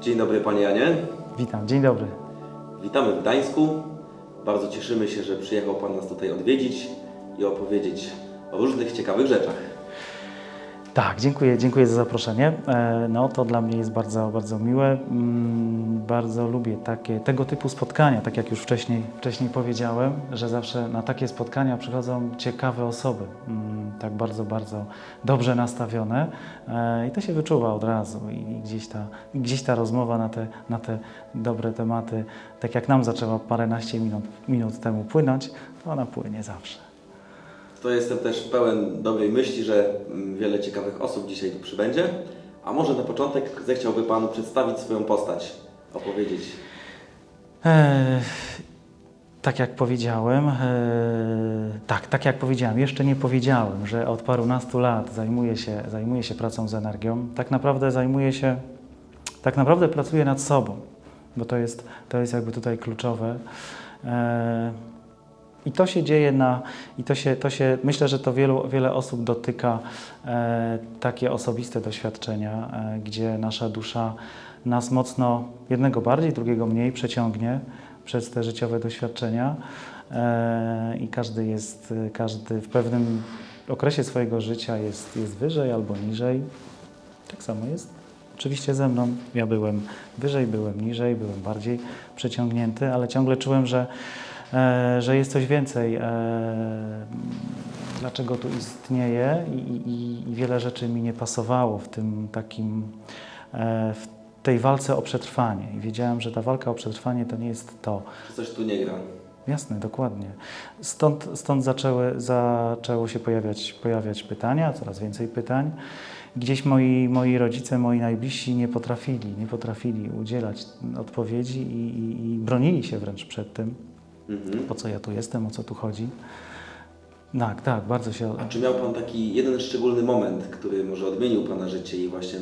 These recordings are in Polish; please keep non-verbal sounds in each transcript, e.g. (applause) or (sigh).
Dzień dobry Panie Janie. Witam, dzień dobry. Witamy w Gdańsku. Bardzo cieszymy się, że przyjechał Pan nas tutaj odwiedzić i opowiedzieć o różnych ciekawych rzeczach. Tak, dziękuję, dziękuję za zaproszenie. E, No to dla mnie jest bardzo, bardzo miłe. Mm, Bardzo lubię takie, tego typu spotkania, tak jak już wcześniej, wcześniej powiedziałem, że zawsze na takie spotkania przychodzą ciekawe osoby, mm, tak bardzo, bardzo dobrze nastawione E, i to się wyczuwa od razu i gdzieś ta, gdzieś ta rozmowa na te, na te dobre tematy, tak jak nam zaczęła paręnaście minut, minut temu płynąć, to ona płynie zawsze. To jestem też pełen dobrej myśli, że mm, wiele ciekawych osób dzisiaj tu przybędzie. A może na początek zechciałby Pan przedstawić swoją postać, opowiedzieć. E, tak jak powiedziałem, e, tak, tak jak powiedziałem, jeszcze nie powiedziałem, że od parunastu lat zajmuję się, zajmuję się pracą z energią. Tak naprawdę zajmuję się, tak naprawdę pracuję nad sobą, bo to jest, to jest jakby tutaj kluczowe. E, i to się dzieje na, i to się, to się myślę, że to wielu, wiele osób dotyka e, takie osobiste doświadczenia, e, gdzie nasza dusza nas mocno, jednego bardziej, drugiego mniej przeciągnie przez te życiowe doświadczenia e, i każdy jest, każdy w pewnym okresie swojego życia jest, jest wyżej albo niżej. Tak samo jest oczywiście ze mną. Ja byłem wyżej, byłem niżej, byłem bardziej przeciągnięty, ale ciągle czułem, że że jest coś więcej, e, dlaczego tu istnieje i, i, i wiele rzeczy mi nie pasowało w tym takim, e, w tej walce o przetrwanie. I wiedziałem, że ta walka o przetrwanie to nie jest to. Coś tu nie gra? Jasne, dokładnie. Stąd, stąd zaczęły, zaczęło się pojawiać, pojawiać pytania, coraz więcej pytań. Gdzieś moi, moi rodzice, moi najbliżsi nie potrafili, nie potrafili udzielać odpowiedzi i, i, i bronili się wręcz przed tym, Mhm. po co ja tu jestem, o co tu chodzi. Tak, tak, bardzo się... A czy miał Pan taki jeden szczególny moment, który może odmienił Pana życie i właśnie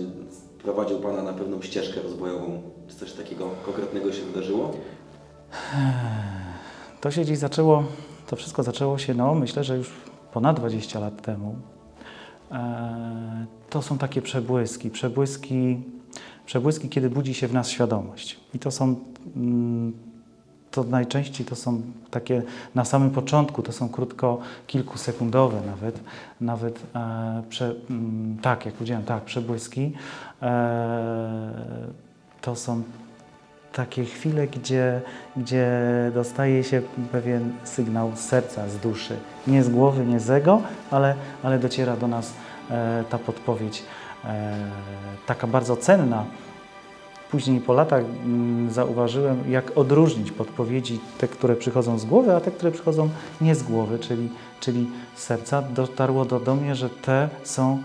prowadził Pana na pewną ścieżkę rozwojową? Czy coś takiego konkretnego się wydarzyło? To się gdzieś zaczęło, to wszystko zaczęło się, no myślę, że już ponad 20 lat temu. E, to są takie przebłyski, przebłyski, przebłyski, kiedy budzi się w nas świadomość. I to są, mm, to najczęściej to są takie na samym początku, to są krótko, kilkusekundowe nawet, nawet e, prze, mm, tak, jak powiedziałem, tak, przebłyski. E, to są takie chwile, gdzie, gdzie dostaje się pewien sygnał z serca, z duszy. Nie z głowy, nie z ego, ale, ale dociera do nas e, ta podpowiedź, e, taka bardzo cenna. Później po latach mm, zauważyłem, jak odróżnić podpowiedzi, te, które przychodzą z głowy, a te, które przychodzą nie z głowy, czyli, czyli z serca. Dotarło do, do mnie, że te są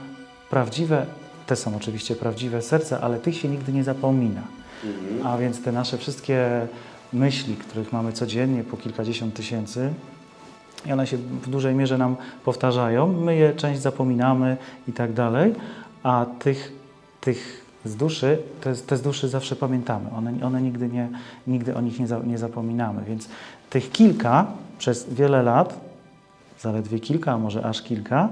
prawdziwe, te są oczywiście prawdziwe serca, ale tych się nigdy nie zapomina. Mhm. A więc te nasze wszystkie myśli, których mamy codziennie po kilkadziesiąt tysięcy, i one się w dużej mierze nam powtarzają. My je część zapominamy i tak dalej, a tych, tych z duszy, te, te z duszy zawsze pamiętamy. One, one nigdy, nie, nigdy o nich nie, za, nie zapominamy. Więc tych kilka przez wiele lat, zaledwie kilka, a może aż kilka,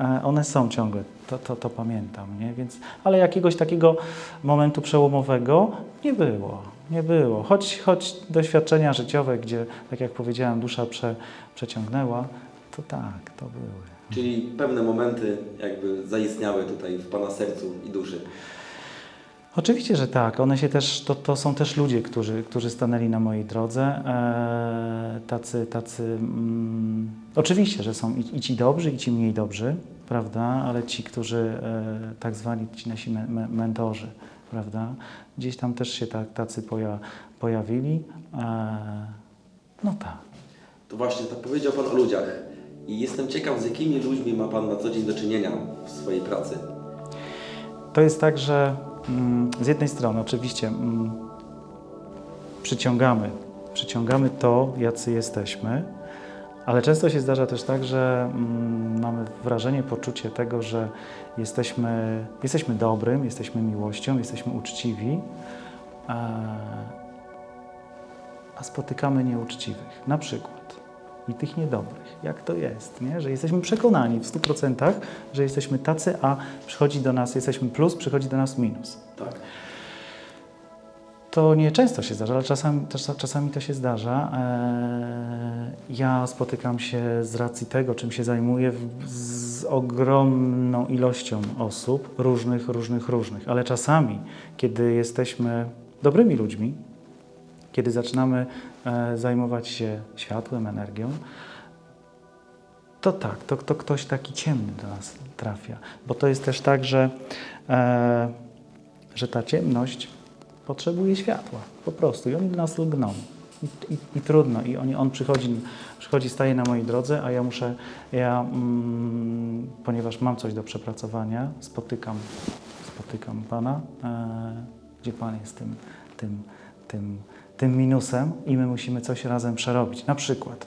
e, one są ciągle. To, to, to pamiętam, nie? Więc, ale jakiegoś takiego momentu przełomowego nie było. Nie było. Choć, choć doświadczenia życiowe, gdzie, tak jak powiedziałem, dusza prze, przeciągnęła, to tak, to były. Czyli pewne momenty jakby zaistniały tutaj w Pana sercu i duszy. Oczywiście, że tak. One się też, to, to są też ludzie, którzy, którzy stanęli na mojej drodze. E, tacy, tacy. Mm, oczywiście, że są i, i ci dobrzy, i ci mniej dobrzy, prawda? Ale ci, którzy e, tak zwani ci nasi me, me, mentorzy, prawda? Gdzieś tam też się tak, tacy poja, pojawili. E, no tak. To właśnie tak powiedział Pan o ludziach. I jestem ciekaw, z jakimi ludźmi ma Pan na co dzień do czynienia w swojej pracy. To jest tak, że z jednej strony oczywiście mm, przyciągamy, przyciągamy to, jacy jesteśmy, ale często się zdarza też tak, że mm, mamy wrażenie, poczucie tego, że jesteśmy, jesteśmy dobrym, jesteśmy miłością, jesteśmy uczciwi, a, a spotykamy nieuczciwych, na przykład. I tych niedobrych. Jak to jest, nie? Że jesteśmy przekonani w 100%, że jesteśmy tacy, a przychodzi do nas, jesteśmy plus, przychodzi do nas minus. Tak. To nie często się zdarza, ale czasami, czasami to się zdarza. Eee, Ja spotykam się z racji tego, czym się zajmuję, z ogromną ilością osób, różnych, różnych, różnych. Ale czasami, kiedy jesteśmy dobrymi ludźmi, kiedy zaczynamy e, zajmować się światłem, energią, to tak, to, to ktoś taki ciemny do nas trafia. Bo to jest też tak, że, e, że ta ciemność potrzebuje światła, po prostu. I oni do nas lgną. I, i, i trudno. I oni, on przychodzi, przychodzi, staje na mojej drodze, a ja muszę, ja, mm, ponieważ mam coś do przepracowania, spotykam, spotykam Pana, e, gdzie Pan jest tym, tym, tym, tym minusem i my musimy coś razem przerobić. Na przykład,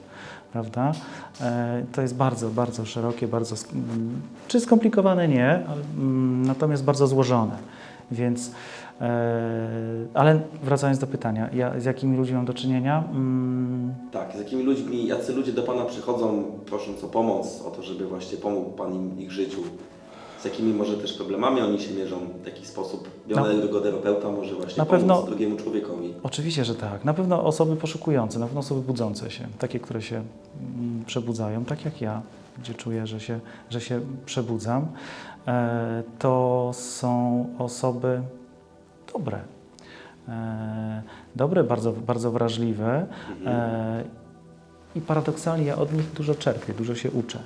prawda? E, To jest bardzo, bardzo szerokie, bardzo, mm, czy skomplikowane nie, mm, natomiast bardzo złożone. Więc, e, ale wracając do pytania, ja, z jakimi ludźmi mam do czynienia? Mm, Tak, z jakimi ludźmi, jacy ludzie do Pana przychodzą prosząc o pomoc, o to, żeby właśnie pomógł Pan im ich życiu? Z jakimi może też problemami oni się mierzą? W jaki sposób Na- biorę ergoterapeuta może właśnie Na pomóc pewno- drugiemu człowiekowi? Oczywiście, że tak. Na pewno osoby poszukujące, na pewno osoby budzące się, takie, które się mm, przebudzają, tak jak ja, gdzie czuję, że się, że się przebudzam, e, to są osoby dobre. E, dobre, bardzo, bardzo wrażliwe e, i paradoksalnie ja od nich dużo czerpię, dużo się uczę.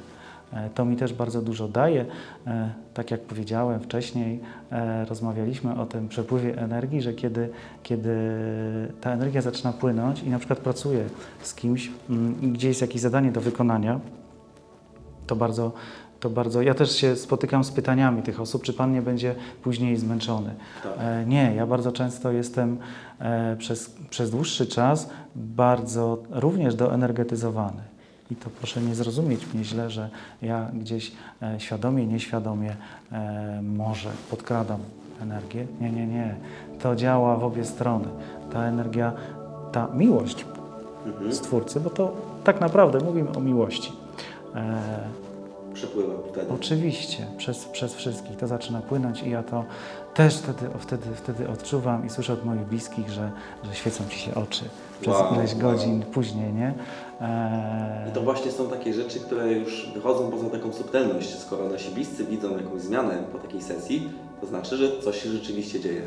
E, To mi też bardzo dużo daje. E, Tak jak powiedziałem wcześniej, e, rozmawialiśmy o tym przepływie energii, że kiedy, kiedy ta energia zaczyna płynąć i na przykład pracuję z kimś mm, i gdzie jest jakieś zadanie do wykonania, to bardzo, to bardzo. Ja też się spotykam z pytaniami tych osób, czy pan nie będzie później zmęczony. Tak. E, nie, ja bardzo często jestem e, przez, przez dłuższy czas bardzo również doenergetyzowany. I to proszę nie zrozumieć mnie źle, że ja gdzieś e, świadomie, nieświadomie e, może podkradam energię. Nie, nie, nie. To działa w obie strony. Ta energia, ta miłość Mhm. Stwórcy, bo to tak naprawdę mówimy o miłości. E, Przepływa wtedy. Oczywiście, przez, przez wszystkich to zaczyna płynąć i ja to też wtedy, wtedy, wtedy odczuwam i słyszę od moich bliskich, że, że świecą ci się oczy przez Wow, ileś wow. godzin później, nie? Eee, I to właśnie są takie rzeczy, które już wychodzą poza taką subtelność. Skoro nasi bliscy widzą jakąś zmianę po takiej sesji, to znaczy, że coś się rzeczywiście dzieje.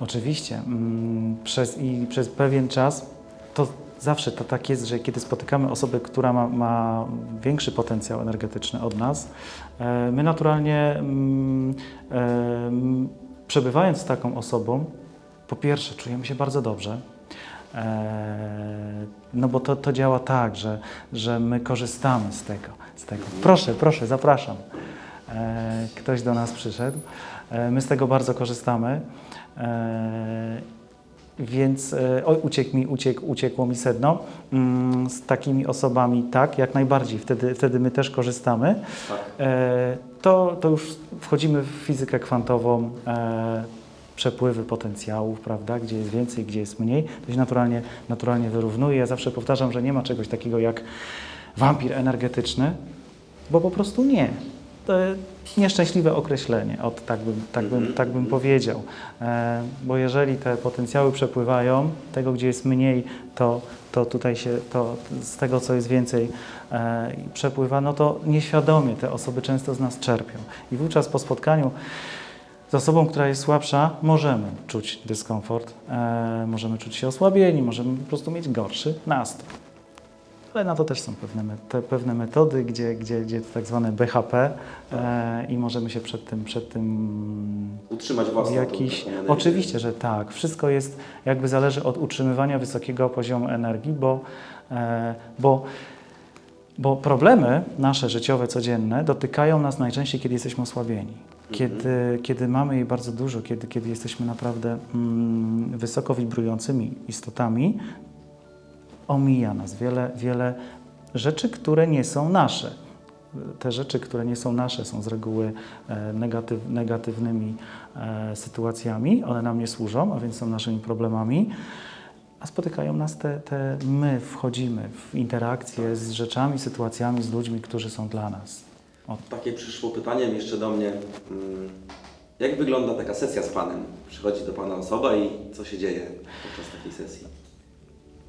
Oczywiście. Mm, Przez, I przez pewien czas to zawsze to tak jest, że kiedy spotykamy osobę, która ma, ma większy potencjał energetyczny od nas, e, my naturalnie mm, e, mm, przebywając z taką osobą, po pierwsze czujemy się bardzo dobrze. E, No bo to, to działa tak, że, że my korzystamy z tego, z tego. Proszę, proszę, zapraszam. E, Ktoś do nas przyszedł. E, My z tego bardzo korzystamy. Więc e, oj, uciekł mi, uciekł, uciekło mi sedno. Mm, Z takimi osobami tak, jak najbardziej. Wtedy, wtedy my też korzystamy. Tak. E, To, to już wchodzimy w fizykę kwantową, e, przepływy potencjałów, prawda? Gdzie jest więcej, gdzie jest mniej. To się naturalnie, naturalnie wyrównuje. Ja zawsze powtarzam, że nie ma czegoś takiego jak wampir energetyczny, bo po prostu nie. To nieszczęśliwe określenie, od, tak, bym, tak, bym, tak bym powiedział. E, bo jeżeli te potencjały przepływają, tego gdzie jest mniej, to, to tutaj się, to z tego co jest więcej e, przepływa, no to nieświadomie te osoby często z nas czerpią. I wówczas po spotkaniu z osobą, która jest słabsza, możemy czuć dyskomfort, e, możemy czuć się osłabieni, możemy po prostu mieć gorszy nastrój. Ale na to też są pewne, te, pewne metody, gdzie, gdzie, gdzie to tak zwane BHP e, i możemy się przed tym, przed tym Utrzymać własną jakiś. Oczywiście, że tak. Wszystko jest jakby zależy od utrzymywania wysokiego poziomu energii, bo, e, bo, bo problemy nasze życiowe, codzienne dotykają nas najczęściej, kiedy jesteśmy osłabieni. Kiedy, kiedy mamy jej bardzo dużo, kiedy, kiedy jesteśmy naprawdę mm, wysoko wibrującymi istotami, omija nas wiele, wiele rzeczy, które nie są nasze. Te rzeczy, które nie są nasze, są z reguły e, negatyw, negatywnymi e, sytuacjami, one nam nie służą, a więc są naszymi problemami, a spotykają nas te, te my wchodzimy w interakcje z rzeczami, sytuacjami, z ludźmi, którzy są dla nas. Takie przyszło pytanie jeszcze do mnie. mm, Jak wygląda taka sesja z Panem? Przychodzi do Pana osoba i co się dzieje podczas takiej sesji?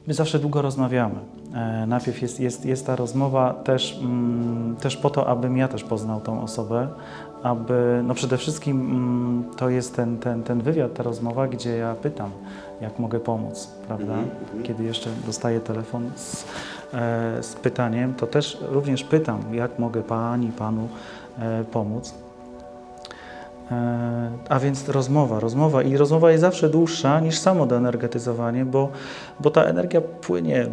My zawsze długo rozmawiamy. E, najpierw jest, jest, jest ta rozmowa też, mm, też po to, abym ja też poznał tą osobę, aby, no przede wszystkim mm, to jest ten, ten, ten wywiad, ta rozmowa, gdzie ja pytam, jak mogę pomóc, prawda? Mhm, mhm. Kiedy jeszcze dostaję telefon z, e, z pytaniem, to też również pytam, jak mogę Pani, Panu e, pomóc. E, A więc rozmowa, rozmowa i rozmowa jest zawsze dłuższa niż samo doenergetyzowanie, bo, bo ta energia płynie.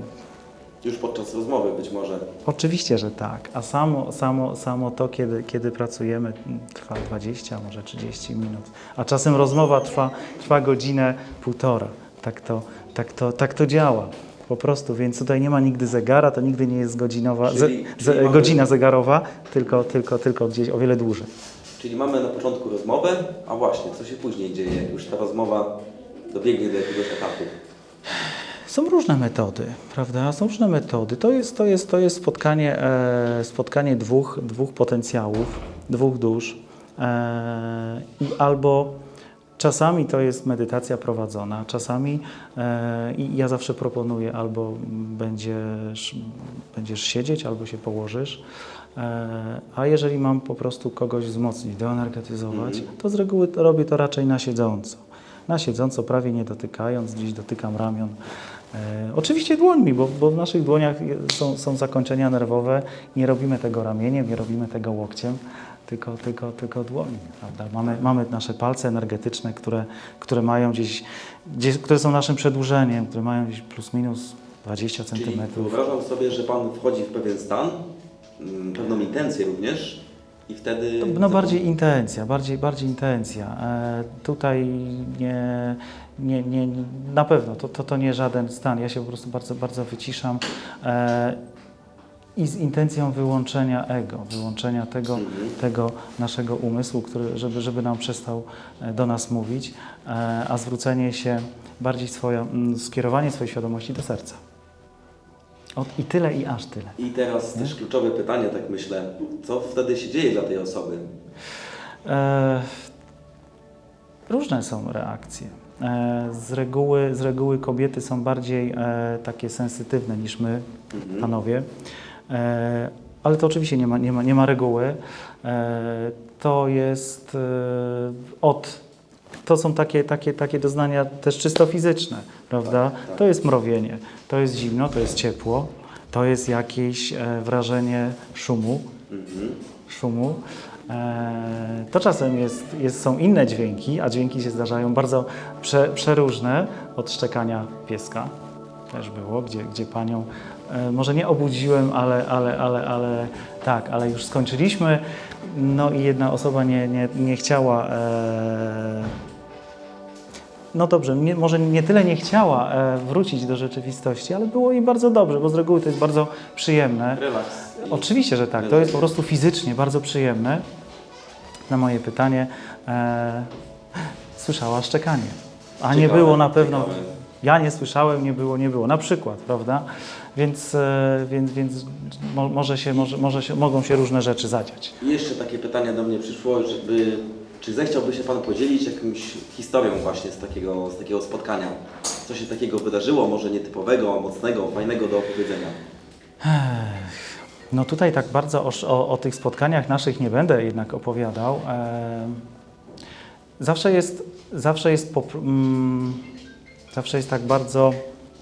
Już podczas rozmowy być może. Oczywiście, że tak, a samo, samo, samo to, kiedy, kiedy pracujemy, m, trwa 20, może 30 minut, a czasem rozmowa trwa, trwa godzinę, półtora. Tak to, tak, to, tak to działa. Po prostu, więc tutaj nie ma nigdy zegara, to nigdy nie jest godzinowa, Czyli- ze, czyli mamy- godzina zegarowa, tylko, tylko, tylko gdzieś o wiele dłużej. Czyli mamy na początku rozmowę, a właśnie, co się później dzieje? Już ta rozmowa dobiegnie do jakiegoś etapu. Są różne metody, prawda? Są różne metody. To jest, to jest, to jest spotkanie, e, spotkanie dwóch, dwóch potencjałów, dwóch dusz. E, I albo czasami to jest medytacja prowadzona, czasami e, i ja zawsze proponuję albo będziesz, będziesz siedzieć, albo się położysz. E, a jeżeli mam po prostu kogoś wzmocnić, doenergetyzować, Mhm. to z reguły robię to raczej na siedząco. Na siedząco, prawie nie dotykając, gdzieś dotykam ramion. E, oczywiście dłońmi, bo, bo w naszych dłoniach są, są zakończenia nerwowe. Nie robimy tego ramieniem, nie robimy tego łokciem, tylko, tylko, tylko dłońmi. Prawda? Mamy, mamy nasze palce energetyczne, które, które mają gdzieś, gdzieś, które są naszym przedłużeniem, które mają gdzieś plus minus 20 Czyli centymetrów. wyobrażam sobie, że Pan wchodzi w pewien stan, pewną intencję również i wtedy... To, No bardziej intencja, bardziej, bardziej intencja. E, tutaj nie, nie, nie, na pewno to, to, to nie żaden stan. Ja się po prostu bardzo, bardzo wyciszam e, i z intencją wyłączenia ego, wyłączenia tego, Mhm. tego naszego umysłu, który, żeby, żeby nam przestał e, do nas mówić, e, a zwrócenie się bardziej swoje, mm, skierowanie swojej świadomości do serca. Od, I tyle, i aż tyle. I teraz też kluczowe pytanie, tak myślę. Co wtedy się dzieje dla tej osoby? E, różne są reakcje. E, z, reguły, z reguły kobiety są bardziej e, takie sensytywne niż my, Mhm. panowie. E, ale to oczywiście nie ma, nie ma, nie ma reguły. E, to jest e, od. To są takie, takie, takie doznania też czysto fizyczne, prawda? Tak, tak. To jest mrowienie, to jest zimno, to jest ciepło, to jest jakieś e, wrażenie szumu, Mhm. szumu. E, To czasem jest, jest, są inne dźwięki, a dźwięki się zdarzają bardzo prze, przeróżne od szczekania pieska. Też było, gdzie, gdzie panią e, może nie obudziłem, ale, ale, ale, ale tak, ale już skończyliśmy. No i jedna osoba nie, nie, nie chciała. E, no dobrze, nie, może nie tyle nie chciała e, wrócić do rzeczywistości, ale było jej bardzo dobrze, bo z reguły to jest bardzo przyjemne. Relaks. Oczywiście, że tak. To jest po prostu fizycznie bardzo przyjemne. Na moje pytanie e, słyszała szczekanie. A nie Ciekawe, było na pewno. ciekawe. Ja nie słyszałem, nie było, nie było. Na przykład, prawda? Więc, e, więc, więc mo, może się, może, może się, mogą się różne rzeczy zadziać. Jeszcze takie pytanie do mnie przyszło, żeby, czy zechciałby się Pan podzielić jakąś historią właśnie z takiego, z takiego spotkania? Co się takiego wydarzyło, może nietypowego, mocnego, fajnego do opowiedzenia? No tutaj tak bardzo o, o, o tych spotkaniach naszych nie będę jednak opowiadał. E, zawsze jest, zawsze jest, mm, zawsze jest tak bardzo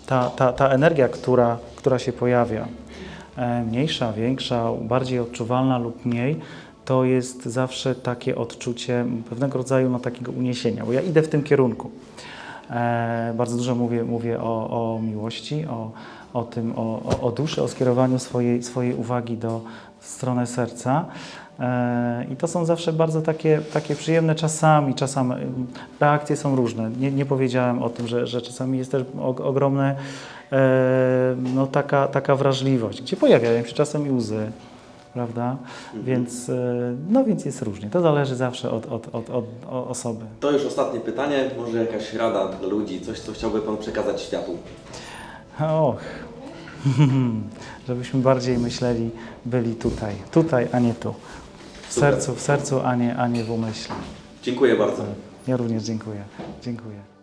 ta, ta, ta energia, która, która się pojawia, e, mniejsza, większa, bardziej odczuwalna lub mniej, to jest zawsze takie odczucie pewnego rodzaju no, takiego uniesienia, bo ja idę w tym kierunku. E, bardzo dużo mówię, mówię o, o miłości, o, o tym, o, o, duszy, o skierowaniu swojej, swojej uwagi do w stronę serca. E, I to są zawsze bardzo takie, takie przyjemne czasami, czasami reakcje są różne. Nie, nie powiedziałem o tym, że, że czasami jest też og- ogromne e, no, taka, taka wrażliwość, gdzie pojawiają się czasami łzy. Prawda? Więc, e, no więc jest różnie. To zależy zawsze od, od, od, od, od osoby. To już ostatnie pytanie, może jakaś rada dla ludzi, coś co chciałby Pan przekazać światu? Och, (laughs) żebyśmy bardziej myśleli, byli tutaj, tutaj, a nie tu. W Super. sercu, w sercu, a nie, a nie w umyśle. Dziękuję bardzo. Ja również dziękuję. Dziękuję.